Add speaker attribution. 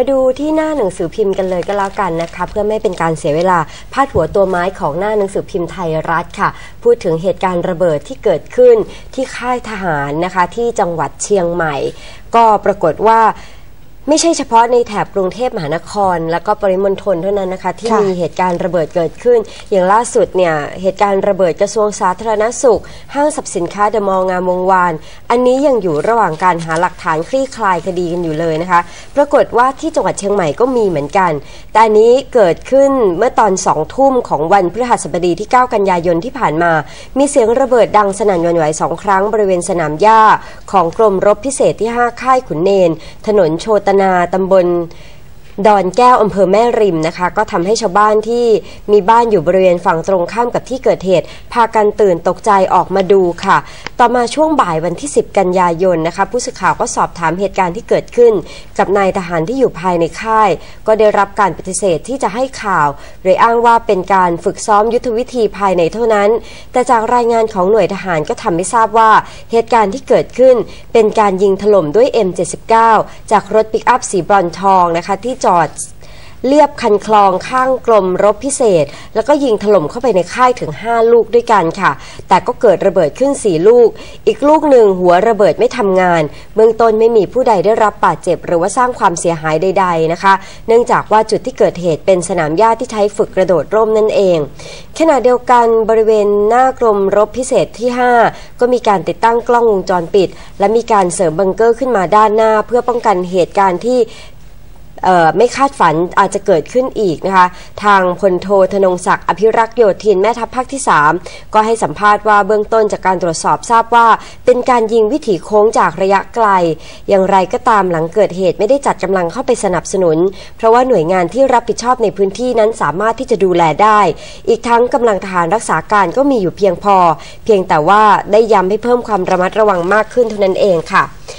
Speaker 1: มาดูที่หน้าหนังสือพิมพ์กันเลยก็แล้วกันนะคะเพื่อไม่เป็นการเสียเวลาพาดหัวตัวไม้ของหน้าหนังสือพิมพ์ไทยรัฐค่ะ พูดถึงเหตุการณ์ระเบิดที่เกิดขึ้นที่ค่ายทหารนะคะที่จังหวัดเชียงใหม่ ก็ปรากฏว่า ไม่ใช่เฉพาะในแถบกรุงเทพมหานคร แล้วก็ปริมณฑลเท่านั้นนะคะที่
Speaker 2: ค่ะ
Speaker 1: มีเหตุการณ์ระเบิดเกิดขึ้น อย่างล่าสุดเนี่ยเหตุการณ์ระเบิดกระทรวงสาธารณสุข ห้างสรรพสินค้าเดอะมอลล์งามวงวาน อันนี้ยังอยู่ระหว่างการหาหลักฐานคลี่คลายคดีกันอยู่เลยนะคะ ปรากฏว่าที่จังหวัดเชียงใหม่ก็มีเหมือนกัน แต่อันนี้เกิดขึ้นเมื่อตอนสองทุ่มของวันพฤหัสบดีที่ 9 กันยายนที่ผ่านมา มีเสียงระเบิดดังสนั่นหวั่นไหวสองครั้งบริเวณสนามหญ้า ของกรมรบพิเศษที่ 5 ค่ายขุนเนน ถนนโชตนาตำบล ดอนแก้วอำเภอแม่ริมนะคะ ก็ทำให้ชาวบ้านที่มีบ้านอยู่บริเวณฝั่งตรงข้ามกับที่เกิดเหตุ พากันตื่นตกใจออกมาดูค่ะ ต่อมาช่วงบ่ายวันที่ 10 กันยายนนะคะ ผู้สื่อข่าวก็สอบถามเหตุการณ์ที่เกิดขึ้น กับนายทหารที่อยู่ภายในค่าย ก็ได้รับการปฏิเสธที่จะให้ข่าวโดยอ้างว่าเป็นการฝึกซ้อมยุทธวิธีภายในเท่านั้น แต่จากรายงานของหน่วยทหารก็ทำให้ทราบว่าเหตุการณ์ที่เกิดขึ้น เป็นการยิงถล่มด้วย M79 จากรถปิกอัพสีบรอนทองนะคะที่จอดเรียบคันคลองข้างกรมรบพิเศษ แล้วก็ยิงถล่มเข้าไปในค่ายถึง 5 ลูกด้วยกันค่ะ แต่ก็เกิดระเบิดขึ้น 4 ลูก อีกลูกหนึ่งหัวระเบิดไม่ทำงาน เบื้องต้นไม่มีผู้ใดได้รับบาดเจ็บ หรือว่าสร้างความเสียหายใด ๆนะคะ เนื่องจากว่าจุดที่เกิดเหตุเป็นสนามหญ้าที่ใช้ฝึกกระโดดร่มนั่นเอง ขณะเดียวกันบริเวณหน้ากรมรบพิเศษที่ 5 ก็มีการติดตั้งกล้องวงจรปิด และมีการเสริมบังเกอร์ขึ้นมาด้านหน้า เพื่อป้องกันเหตุการณ์ที่ ไม่คาดฝันอาจจะเกิดขึ้นอีกนะคะ ทางพลโทธนงศักดิ์อภิรักษ์โยธินแม่ทัพภาคที่ 3 ก็ให้สัมภาษณ์ว่าเบื้องต้นจากการตรวจสอบทราบว่า เป็นการยิงวิถีโค้งจากระยะไกล อย่างไรก็ตามหลังเกิดเหตุไม่ได้จัดกำลังเข้าไปสนับสนุน เพราะว่าหน่วยงานที่รับผิดชอบในพื้นที่นั้นสามารถที่จะดูแลได้ อีกทั้งกำลังทหารรักษาการก็มีอยู่เพียงพอ เพียงแต่ว่าได้ย้ำให้เพิ่มความระมัดระวังมากขึ้นเท่านั้นเองค่ะ